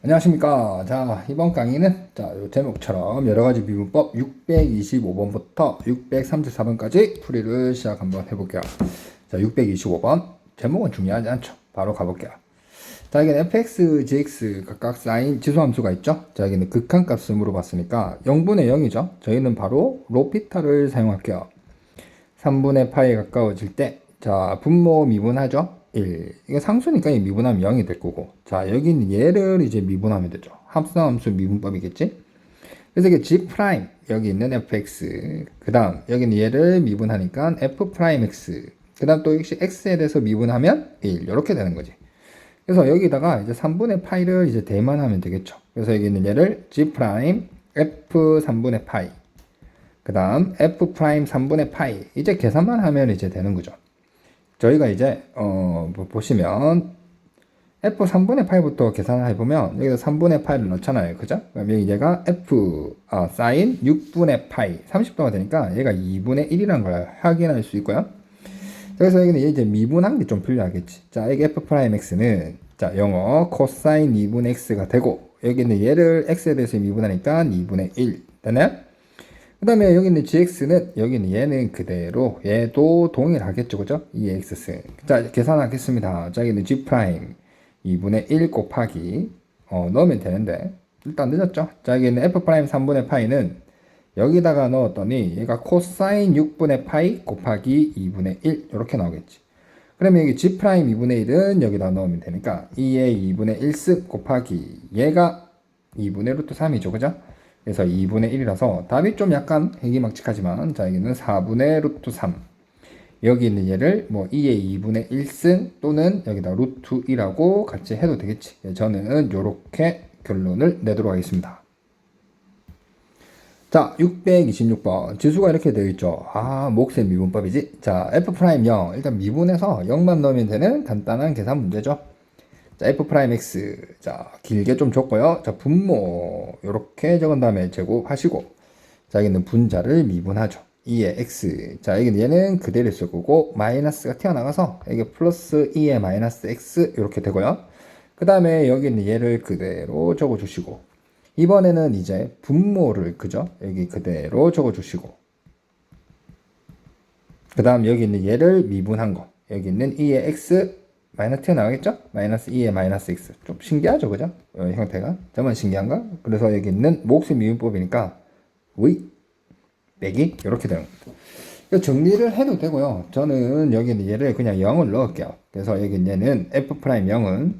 안녕하십니까. 자, 이번 강의는 자, 요 제목처럼 여러 가지 미분법 625번부터 634번까지 풀이를 시작 한번 해볼게요. 자, 625번. 제목은 중요하지 않죠. 바로 가볼게요. 자, 여기는 fx, gx 각각 사인 지수함수가 있죠. 자, 여기는 극한값을 물어봤으니까 0분의 0이죠. 저희는 바로 로피타를 사용할게요. 3분의 파에 가까워질 때, 자, 분모 미분하죠? 1. 이거 상수니까 이 미분하면 0이 될 거고. 자, 여기는 얘를 이제 미분하면 되죠. 합성함수 미분법이겠지? 그래서 이게 g 프라임, 여기 있는 fx. 그 다음, 여기는 얘를 미분하니까 f 프라임 x. 그 다음 또 역시 x에 대해서 미분하면 1. 이렇게 되는 거지. 그래서 여기다가 이제 3분의 파이를 이제 대만하면 되겠죠. 그래서 여기 있는 얘를 g 프라임 f 3분의 파이. 그 다음 f 프라임 3분의 파이 이제 계산만 하면 이제 되는 거죠 저희가 이제 어뭐 보시면 f 3분의 파이부터 계산을 해보면 여기서 3분의 파이를 넣잖아요. 그죠? 그럼 여기 얘가 f 아, 사인 6분의 파이 30도가 되니까 얘가 2분의 1이라는 걸 확인할 수 있고요. 그래서 여기는 이제 미분한 게 좀 필요하겠지. 자 여기 f 프라임 x는 자 영어 코사인 2분의 x가 되고 여기는 얘를 x에 대해서 미분하니까 2분의 1 되나요? 그 다음에 여기 있는 gx는 여기는 얘는 그대로 얘도 동일하겠죠 그죠? 이 x 자 계산하겠습니다. 자 여기는 g 프라임 2분의 1 곱하기 어, 넣으면 되는데 일단 늦었죠? 자 여기는 f 프라임 3분의 파이는 여기다가 넣었더니 얘가 코사인 6분의 파이 곱하기 2분의 1 이렇게 나오겠지. 그러면 여기 g 프라임 2분의 1은 여기다 넣으면 되니까 2의 2분의 1습 곱하기 얘가 2분의 루트 3이죠 그죠 그래서 2분의 1이라서 답이 좀 약간 해기막직하지만 자 여기는 4분의 루트 3 여기 있는 얘를 뭐 2의 2분의 1승 또는 여기다 루트 2라고 같이 해도 되겠지. 예, 저는 이렇게 결론을 내도록 하겠습니다. 자 626번. 지수가 이렇게 되어 있죠. 아 몫의 미분법이지. 자 f'0 일단 미분해서 0만 넣으면 되는 간단한 계산 문제죠 자, f 프라임 x. 자, 길게 좀 줬고요. 자, 분모. 요렇게 적은 다음에 제곱하시고. 자, 여기는 분자를 미분하죠. 2의 x. 자, 여기는 얘는 그대로 쓸 거고, 마이너스가 튀어나가서, 이게 플러스 2의 마이너스 x. 이렇게 되고요. 그 다음에 여기는 얘를 그대로 적어주시고, 이번에는 이제 분모를, 그죠? 여기 그대로 적어주시고, 그 다음 여기 있는 얘를 미분한 거. 여기 있는 2의 x 마이너스 튀어 나가겠죠? 마이너스 2에 마이너스 x. 좀 신기하죠, 그죠? 어, 형태가. 저만 신기한가? 그래서 여기 있는 몫의 미분법이니까 의, 빼기 이렇게 되는 겁니다. 정리를 해도 되고요. 저는 여기는 얘를 그냥 0을 넣을게요. 그래서 여기 얘는 f 프라임 0은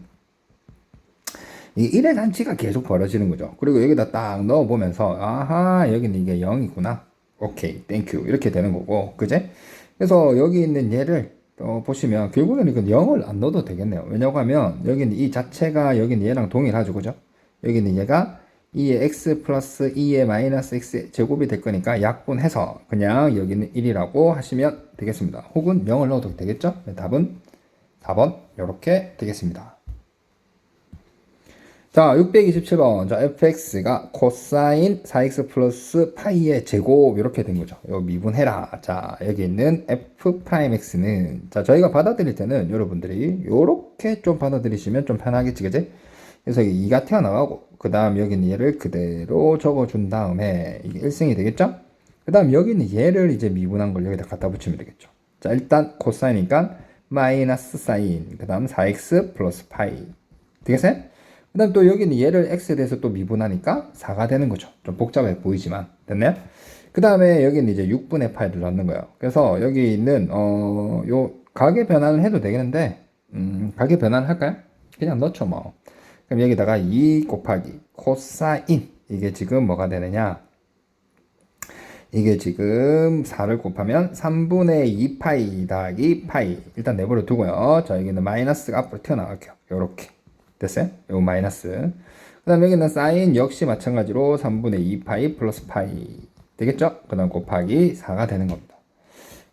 이 1의 단치가 계속 벌어지는 거죠. 그리고 여기다 딱 넣어보면서 아하 여기는 이게 0이구나. 오케이 땡큐 이렇게 되는 거고 그제? 그래서 여기 있는 얘를 어, 보시면 결국에는 이건 0을 안 넣어도 되겠네요. 왜냐고 하면 여기는 이 자체가 여기는 얘랑 동일하죠. 그죠? 여기는 얘가 2의 x 플러스 2의 마이너스 x 제곱이 될 거니까 약분해서 그냥 여기는 1이라고 하시면 되겠습니다. 혹은 0을 넣어도 되겠죠? 네, 답은 4번 이렇게 되겠습니다. 자, 627번. 자, fx가 코사인 4x 플러스 파이의 제곱 이렇게 된 거죠. 요 미분해라. 자, 여기 있는 f 프라임 x는 자, 저희가 받아들일 때는 여러분들이 요렇게 좀 받아들이시면 좀 편하겠지, 그지? 그래서 이게 2가 튀어나가고 그 다음 여기는 얘를 그대로 적어 준 다음에 이게 1승이 되겠죠? 그 다음 여기는 얘를 이제 미분한 걸 여기다 갖다 붙이면 되겠죠. 자, 일단 코사인이니까 마이너스 사인. 그 다음 4x 플러스 파이. 되겠어요? 그 다음 또 여기는 얘를 x에 대해서 또 미분하니까 4가 되는 거죠. 좀 복잡해 보이지만. 됐나요? 그 다음에 여기는 이제 6분의 파이를 넣는 거예요. 그래서 여기 있는, 어, 요, 가계 변환을 해도 되겠는데, 음, 가계 변환을 할까요? 그냥 넣죠, 뭐. 그럼 여기다가 2 곱하기 코사인. 이게 지금 뭐가 되느냐? 이게 지금 4를 곱하면 3분의 2 파이 더하기 파이. 일단 내버려 두고요. 자, 여기는 마이너스가 앞으로 튀어나갈게요. 요렇게. 됐어요? 요 마이너스. 그 다음에 여기는 사인 역시 마찬가지로 3분의 2 파이 플러스 파이. 되겠죠? 그 다음 곱하기 4가 되는 겁니다.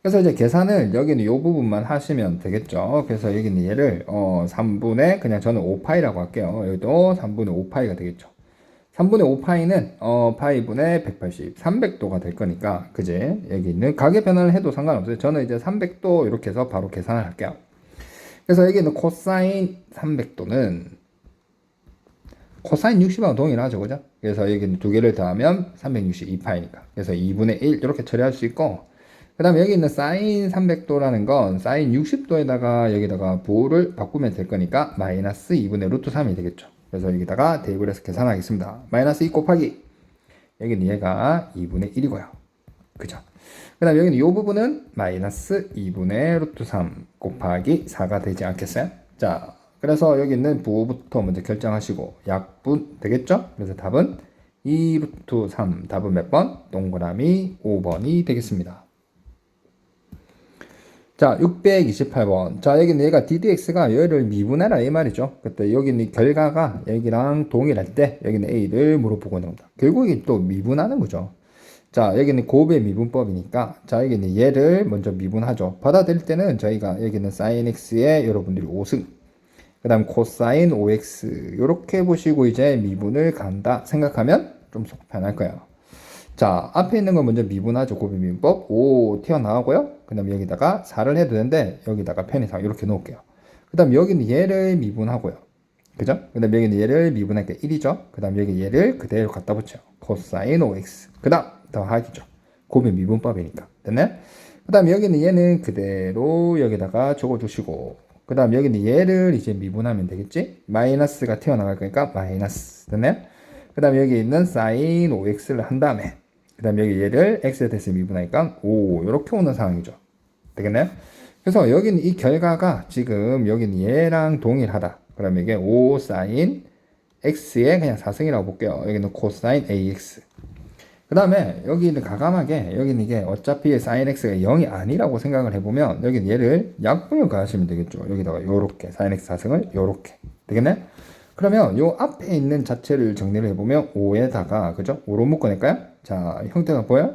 그래서 이제 계산을 여기는 요 부분만 하시면 되겠죠. 그래서 여기는 얘를 어 3분의 그냥 저는 5파이라고 할게요. 여기도 3분의 5파이가 되겠죠. 3분의 5파이는 어 파이분의 180, 300도가 될 거니까 그제 여기 있는 가계 변환을 해도 상관없어요. 저는 이제 300도 이렇게 해서 바로 계산을 할게요. 그래서 여기는 코사인 300도는 코사인 60하고 동일하죠, 그죠? 그래서 여기는 두 개를 더하면 362파이니까. 그래서 2분의 1 이렇게 처리할 수 있고, 그 다음에 여기 있는 사인 300도라는 건 사인 60도에다가 여기다가 부호를 바꾸면 될 거니까 마이너스 2분의 루트 3이 되겠죠. 그래서 여기다가 대입을 해서 계산하겠습니다. 마이너스 2 곱하기 여기는 얘가 2분의 1이고요. 그죠? 그 다음에 여기는 이 부분은 마이너스 2분의 루트 3 곱하기 4가 되지 않겠어요? 자, 그래서 여기 있는 부호부터 먼저 결정하시고 약분 되겠죠? 그래서 답은 2 루트 3 답은 몇 번? 동그라미 5번이 되겠습니다. 자, 628번. 자, 여기는 얘가 ddx가 얘를 미분해라 이 말이죠. 그때 여기는 결과가 여기랑 동일할 때 여기는 a를 물어보고 있는 겁니다. 결국 이게 또 미분하는 거죠. 자, 여기는 곱의 미분법이니까 자, 여기는 얘를 먼저 미분하죠. 받아들일 때는 저희가 여기는 sin x에 여러분들이 5승 그 다음 코사인 5x 이렇게 보시고 이제 미분을 간다 생각하면 좀 속 편할 거예요. 자, 앞에 있는 거 먼저 미분하죠. 곱의 미분법. 5 튀어나오고요. 그 다음에 여기다가 4를 해도 되는데, 여기다가 편의상 이렇게 놓을게요. 그 다음 여기는 얘를 미분하고요. 그죠? 그 다음 여기는 얘를 미분할 게 1이죠. 그 다음 여기 얘를 그대로 갖다 붙여요. 코사인 5x. 그 다음 더하기죠. 곱의 미분법이니까. 됐네? 그 다음 여기는 얘는 그대로 여기다가 적어주시고, 그 다음 여기는 얘를 이제 미분하면 되겠지? 마이너스가 튀어나갈 거니까 마이너스. 됐네? 그 다음 여기 있는 사인 5x를 한 다음에 그 다음 여기 얘를 x에 대해서 미분하니까 5 이렇게 오는 상황이죠. 되겠나요? 그래서 여기는 이 결과가 지금 여기는 얘랑 동일하다. 그러면 이게 5 사인 x의 그냥 4승이라고 볼게요. 여기는 코사인 ax. 그 다음에 여기는 가감하게 여기는 이게 어차피 사인 x가 0이 아니라고 생각을 해보면 여기는 얘를 약분을 가하시면 되겠죠. 여기다가 요렇게 사인 x 4승을 요렇게 되겠네? 그러면 요 앞에 있는 자체를 정리를 해보면 5에다가 그죠? 5로 묶어낼까요? 자 형태가 보여?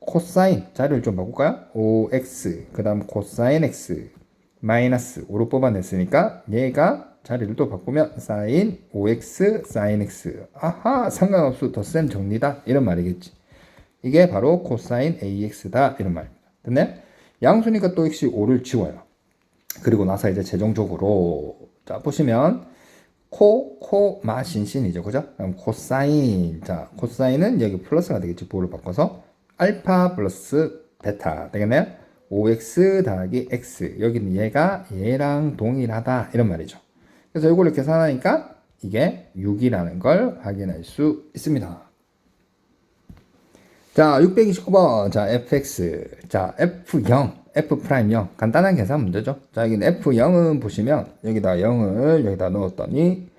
코사인 자리를 좀 바꿀까요? 5x 그 다음 코사인 x 마이너스 5로 뽑아냈으니까 얘가 자리를 또 바꾸면 사인 5x 사인 x 아하 상관없어 덧셈 정리다 이런 말이겠지 이게 바로 코사인 ax다 이런 말입니다 됐네? 양수니까 또 역시 5를 지워요 그리고 나서 이제 최종적으로 자 보시면 코, 코, 마, 신, 신이죠. 그죠? 그럼 코사인. 자, 코사인은 여기 플러스가 되겠지. 부호를 바꿔서. 알파 플러스 베타. 되겠네요? 5x 더하기 x. 여기는 얘가 얘랑 동일하다. 이런 말이죠. 그래서 이걸 계산하니까 이게 6이라는 걸 확인할 수 있습니다. 자, 629번. 자, fx. 자, f0. F'0 간단한 계산 문제죠. 자 여기는 F0은 보시면 여기다 0을 여기다 넣었더니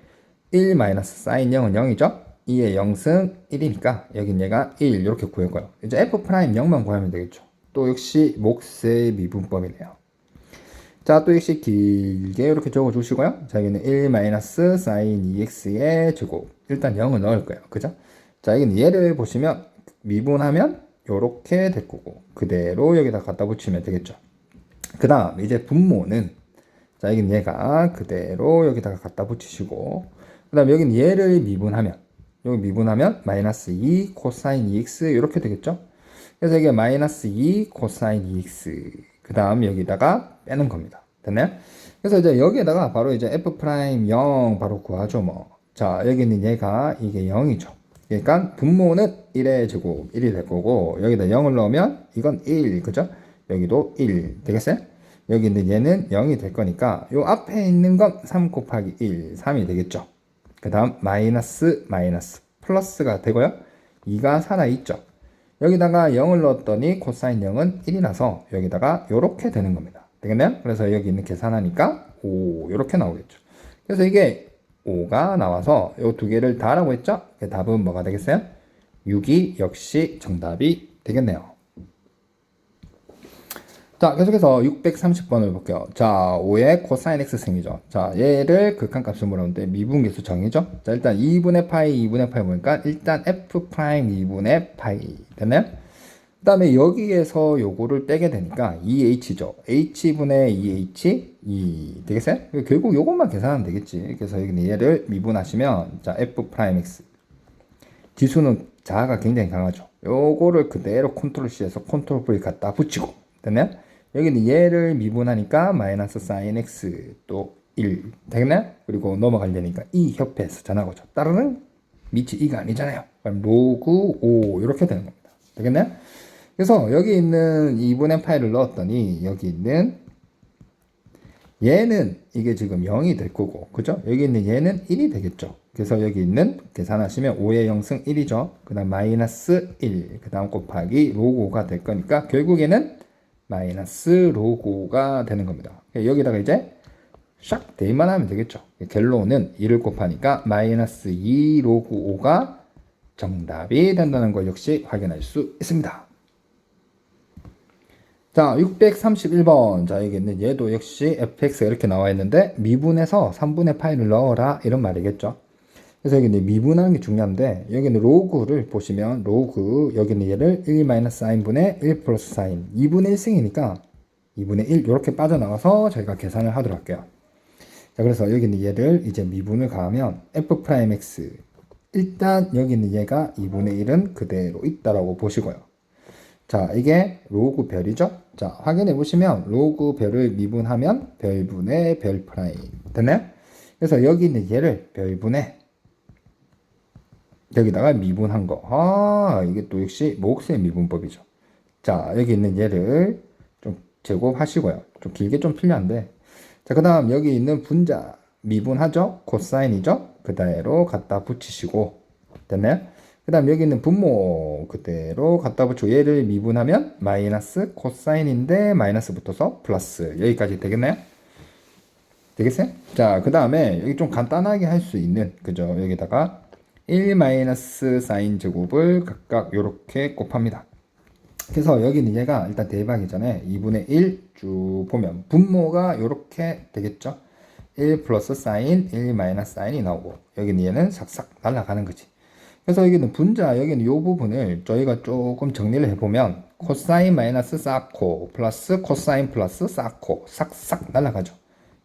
1 마이너스 사인 0은 0이죠. 2의 0승 1이니까 여긴 얘가 1 이렇게 구했고요. 이제 F'0만 구하면 되겠죠. 또 역시 몫의 미분법이네요. 자, 또 역시 길게 이렇게 적어 주시고요. 자, 여기는 1 마이너스 사인 2x의 제곱. 일단 0을 넣을 거예요. 그죠? 자, 여기는 얘를 보시면 미분하면 요렇게 될 거고 그대로 여기다 갖다 붙이면 되겠죠. 그 다음 이제 분모는 자 여기는 얘가 그대로 여기다가 갖다 붙이시고 그 다음 여기는 얘를 미분하면 여기 미분하면 마이너스 2 코사인 2x 이렇게 되겠죠. 그래서 이게 마이너스 2 코사인 2x 그 다음 여기다가 빼는 겁니다. 됐나요? 그래서 이제 여기에다가 바로 이제 f 프라임 0 바로 구하죠 뭐. 자 여기는 얘가 이게 0이죠. 그러니까 분모는 1의 제곱 1이 될 거고 여기다 0을 넣으면 이건 1 그죠? 여기도 1 되겠어요? 여기 있는 얘는 0이 될 거니까 요 앞에 있는 건 3 곱하기 1 3이 되겠죠? 그 다음 마이너스 마이너스 플러스가 되고요 2가 살아있죠 여기다가 0을 넣었더니 코사인 0은 1이라서 여기다가 이렇게 되는 겁니다 되겠나요? 그래서 여기 있는 계산하니까 5 이렇게 나오겠죠 그래서 이게 5가 나와서 이 두 개를 다라고 했죠? 답은 뭐가 되겠어요? 6이 역시 정답이 되겠네요. 자, 계속해서 630번을 볼게요. 자, 5의 코사인 x 생이죠. 자, 얘를 극한값을 물었는데 미분계수 정이죠. 자, 일단 2분의 파이, 2분의 파이 보니까 일단 f 프라임 2분의 파이 됐나요? 그 다음에 여기에서 요거를 빼게 되니까 2h죠. h분의 2h 2 되겠어요? 결국 요것만 계산하면 되겠지. 그래서 여기는 얘를 미분하시면 자 f 프라임 x 지수는 자아가 굉장히 강하죠. 요거를 그대로 컨트롤 C에서 컨트롤 V 갖다 붙이고 됐나요? 여기는 얘를 미분하니까 마이너스 사인 x 또 1 되겠나요? 그리고 넘어가려니까 이 협회에서 전하고 죠 따르는 밑이 2가 아니잖아요. 그럼 로그 5 이렇게 되는 겁니다. 되겠나요? 그래서 여기 있는 2분의 파일을 넣었더니 여기 있는 얘는 이게 지금 0이 될 거고 그죠? 여기 있는 얘는 1이 되겠죠. 그래서 여기 있는 계산하시면 5의 0승 1이죠. 그 다음 마이너스 1, 그 다음 곱하기 로고가 될 거니까 결국에는 마이너스 로고가 되는 겁니다. 여기다가 이제 샥 대입만 하면 되겠죠. 결론은 2를 곱하니까 마이너스 2 로그 5가 정답이 된다는 걸 역시 확인할 수 있습니다. 자, 631번. 자, 여기는 얘도 역시 fx가 이렇게 나와 있는데 미분해서 3분의 파이를 넣어라 이런 말이겠죠. 그래서 여기는 미분하는 게 중요한데 여기는 로그를 보시면 로그 여기는 얘를 1 마이너스 사인분의 1 플러스 사인 2분의 1승이니까 2분의 1 이렇게 빠져나와서 저희가 계산을 하도록 할게요. 자, 그래서 여기 있는 얘를 이제 미분을 가하면 f 프라임 x 일단 여기 있는 얘가 2분의 1은 그대로 있다라고 보시고요. 자, 이게 로그 별이죠? 자, 확인해 보시면 로그 별을 미분하면 별분의 별 프라임 됐나요? 그래서 여기 있는 얘를 별분의 여기다가 미분한 거. 아, 이게 또 역시 목수의 미분법이죠. 자, 여기 있는 얘를 좀 제곱하시고요. 좀 길게 좀 필요한데 자, 그 다음 여기 있는 분자 미분하죠? 코사인이죠? 그대로 갖다 붙이시고 됐나요? 그 다음 여기 있는 분모 그대로 갖다 붙이고 얘를 미분하면 마이너스 코사인인데 마이너스 붙어서 플러스 여기까지 되겠나요? 되겠어요? 자, 그 다음에 여기 좀 간단하게 할 수 있는 그죠? 여기다가 1 마이너스 사인 제곱을 각각 이렇게 곱합니다. 그래서 여기는 얘가 일단 대박이 전에 2분의 1 쭉 보면 분모가 이렇게 되겠죠. 1 플러스 사인, 1 마이너스 사인이 나오고 여기는 얘는 싹싹 날아가는 거지. 그래서 여기는 분자 여기는 이 부분을 저희가 조금 정리를 해보면 코사인 마이너스 사코 플러스 코사인 플러스 사코 싹싹 날아가죠.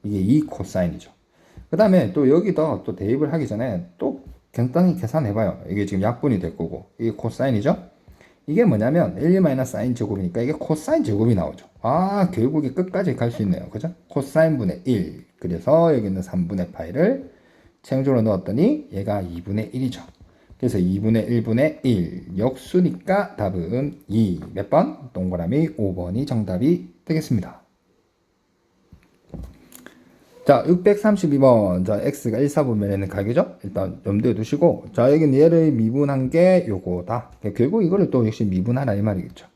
이게 2 코사인이죠. 그 다음에 또 여기다 또 대입을 하기 전에 또 간단히 계산해봐요. 이게 지금 약분이 될 거고 이게 코사인이죠. 이게 뭐냐면 1 마이너스 사인 제곱이니까 이게 코사인 제곱이 나오죠. 아 결국에 끝까지 갈 수 있네요. 그죠? 코사인 분의 1 그래서 여기 있는 3분의 파이를 최종적으로 넣었더니 얘가 2분의 1이죠. 그래서 2분의 1분의 1 역수니까 답은 2 몇 번? 동그라미 5번이 정답이 되겠습니다. 자, 632번. 자, x가 1, 4분면에 있는 가격이죠? 일단 염두에 두시고. 자, 여기는 얘를 미분한 게 요거다. 결국 이거를 또 역시 미분하라 이 말이겠죠.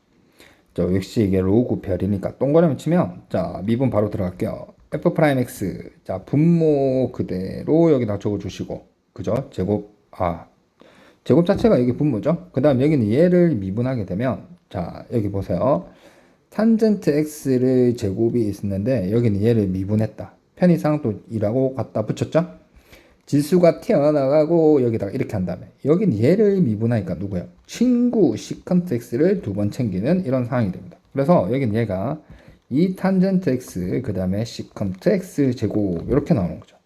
자, 역시 이게 로그 별이니까 동그라미 치면, 자, 미분 바로 들어갈게요. f 프라임 x. 자, 분모 그대로 여기다 적어주시고. 그죠? 제곱, 아, 제곱 자체가 여기 분모죠? 그 다음 여기는 얘를 미분하게 되면, 자, 여기 보세요. 탄젠트 x를 제곱이 있었는데, 여기는 얘를 미분했다. 편의상 또 2라고 갖다 붙였죠? 지수가 튀어나가고 여기다가 이렇게 한 다음에 여긴 얘를 미분하니까 누구예요? 친구 시컨트 x를 두 번 챙기는 이런 상황이 됩니다. 그래서 여긴 얘가 2 탄젠트 x 그 다음에 시컨트 x 제곱 이렇게 나오는 거죠.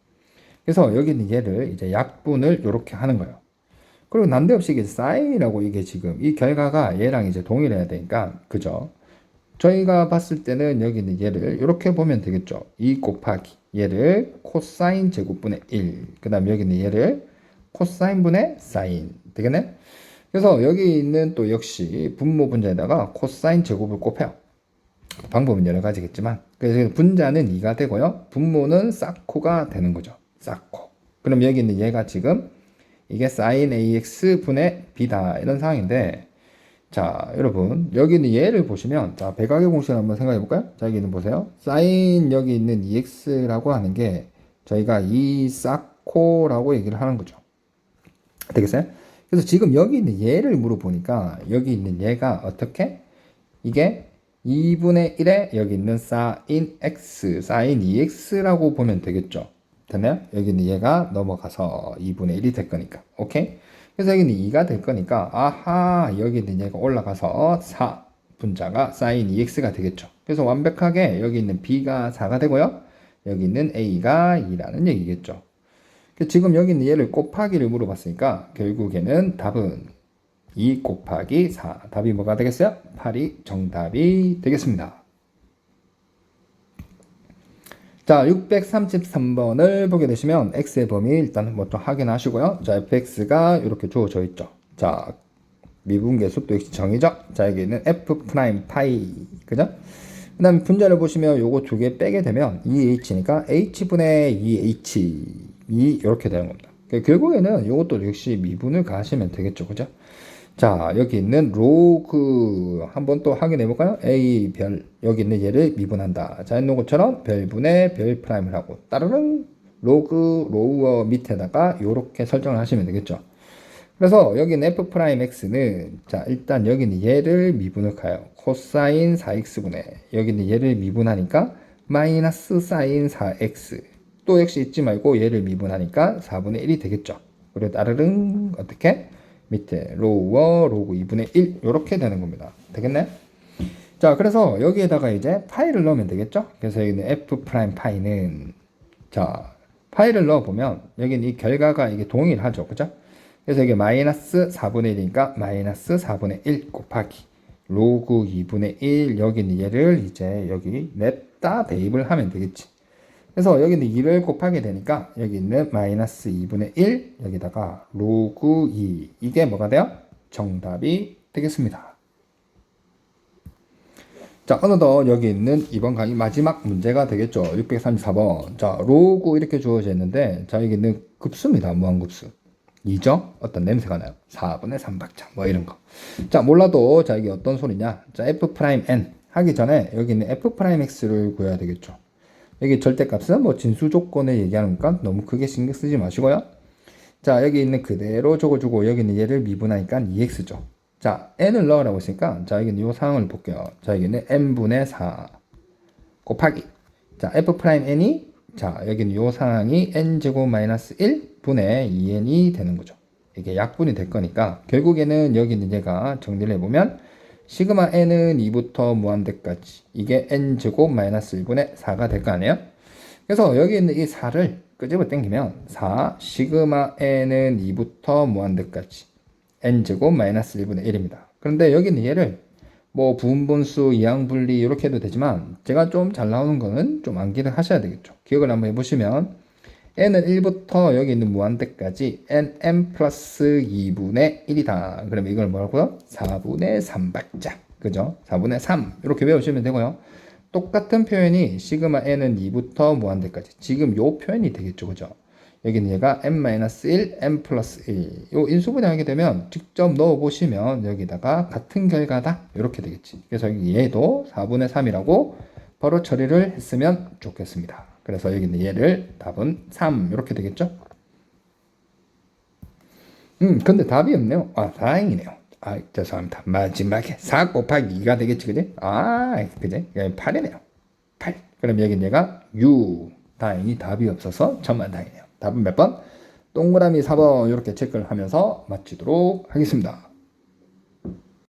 그래서 여기는 얘를 이제 약분을 이렇게 하는 거예요. 그리고 난데없이 이게 사인이라고 이게 지금 이 결과가 얘랑 이제 동일해야 되니까 그죠? 저희가 봤을 때는 여기는 얘를 이렇게 보면 되겠죠. 2 곱하기 얘를 코사인 제곱분의 1. 그 다음 여기는 얘를 코사인분의 사인. 되겠네? 그래서 여기 있는 또 역시 분모 분자에다가 코사인 제곱을 곱해요. 방법은 여러 가지겠지만 그래서 분자는 2가 되고요. 분모는 사코가 되는 거죠. 사코. 그럼 여기 있는 얘가 지금 이게 사인 ax 분의 b다 이런 상황인데 자, 여러분, 여기 있는 얘를 보시면, 자, 백악의 공식을 한번 생각해 볼까요? 자, 여기는 보세요. 사인 여기 있는 ex라고 하는 게 저희가 이 사코라고 얘기를 하는 거죠. 되겠어요? 그래서 지금 여기 있는 얘를 물어보니까 여기 있는 얘가 어떻게? 이게 2분의 1에 여기 있는 사인 x, 사인 2x라고 보면 되겠죠. 됐나요? 여기 있는 얘가 넘어가서 2분의 1이 될 거니까. 오케이? 그래서 여기는 2가 될 거니까 아하 여기는 얘가 올라가서 4 분자가 사인 2x가 되겠죠. 그래서 완벽하게 여기 있는 b가 4가 되고요. 여기 있는 a가 2라는 얘기겠죠. 지금 여기 있는 얘를 곱하기를 물어봤으니까 결국에는 답은 2 곱하기 4 답이 뭐가 되겠어요? 8이 정답이 되겠습니다. 자 자, 633번을 보게 되시면 x의 범위 일단 뭐좀 확인하시고요. 자, fx가 이렇게 주어져 있죠. 자, 미분계 속도 역시 정의죠. 자, 여기는 f 프라임 파이. 그죠? 그 다음에 분자를 보시면 요거 두 개 빼게 되면 2h니까 h분의 2h. 이 이렇게 되는 겁니다. 그 결국에는 요것도 역시 미분을 가하시면 되겠죠. 그죠? 자, 여기 있는 로그 한번 또 확인해 볼까요? a 별 여기 있는 얘를 미분한다. 자, 있는 것처럼 별분의 별 프라임을 하고 따르릉 로그 로우어 밑에다가 요렇게 설정을 하시면 되겠죠. 그래서 여기는 f 프라임 x는 자, 일단 여기는 얘를 미분을 가요. 코사인 4x분의 여기는 얘를 미분하니까 마이너스 사인 4x 또 역시 잊지 말고 얘를 미분하니까 4분의 1이 되겠죠. 그리고 따르릉 어떻게? 밑에 로우어 로그 2분의 1 이렇게 되는 겁니다. 되겠네? 자, 그래서 여기에다가 이제 파이를 넣으면 되겠죠? 그래서 여기는 f 프라임 파이는 자, 파이를 넣어 보면 여기는 이 결과가 이게 동일하죠. 그죠? 그래서 이게 마이너스 4분의 1이니까 마이너스 4분의 1 곱하기 로그 2분의 1 여기는 얘를 이제 여기 냅다 대입을 하면 되겠지. 그래서 여기는 2를 곱하게 되니까 여기 있는 마이너스 2분의 1 여기다가 로그 2 이게 뭐가 돼요? 정답이 되겠습니다. 자 어느덧 여기 있는 이번 강의 마지막 문제가 되겠죠. 634번 자 로그 이렇게 주어져 있는데 자 여기 있는 급수입니다. 무한급수 2죠? 어떤 냄새가 나요? 4분의 3박자 뭐 이런 거. 자 몰라도 자 이게 어떤 소리냐? 자 f 프라임 n 하기 전에 여기 있는 f 프라임 x를 구해야 되겠죠. 여기 절대값은 뭐 진수 조건에 얘기하니까 너무 크게 신경 쓰지 마시고요. 자, 여기 있는 그대로 적어주고 여기는 얘를 미분하니까 2x죠. 자, n을 넣으라고 했으니까 자, 여기는 이 상황을 볼게요. 자, 여기는 n분의 4 곱하기 자, f 프라임 n이 자, 여기는 이 상황이 n제곱 마이너스 1분의 2n이 되는 거죠. 이게 약분이 될 거니까 결국에는 여기 있는 얘가 정리를 해보면 시그마 n은 2부터 무한대까지 이게 n제곱 마이너스 1분의 4가 될 거 아니에요? 그래서 여기 있는 이 4를 끄집어 당기면 4 시그마 n은 2부터 무한대까지 n제곱 마이너스 1분의 1입니다. 그런데 여기 있는 얘를 뭐 부분분수, 이항분리 이렇게 해도 되지만 제가 좀 잘 나오는 거는 좀 암기를 하셔야 되겠죠. 기억을 한번 해보시면 n은 1부터 여기 있는 무한대까지 nm 플러스 2분의 1이다. 그러면 이걸 뭐라고요? 4분의 3박자. 그죠? 4분의 3. 이렇게 외우시면 되고요. 똑같은 표현이 시그마 n은 2부터 무한대까지. 지금 요 표현이 되겠죠. 그죠? 여기는 얘가 n-1, n 플러스 1. 요 인수분해 하게 되면 직접 넣어 보시면 여기다가 같은 결과다. 이렇게 되겠지. 그래서 얘도 4분의 3이라고 바로 처리를 했으면 좋겠습니다. 그래서 여기 있는 얘를 답은 3 이렇게 되겠죠? 음, 근데 답이 없네요. 아, 다행이네요. 아, 죄송합니다. 마지막에 4 곱하기 2가 되겠지, 그지? 아, 그지? 8이네요. 8. 그럼 여기 얘가 6. 다행히 답이 없어서 천만 다행이네요. 답은 몇 번? 동그라미 4번 이렇게 체크를 하면서 마치도록 하겠습니다.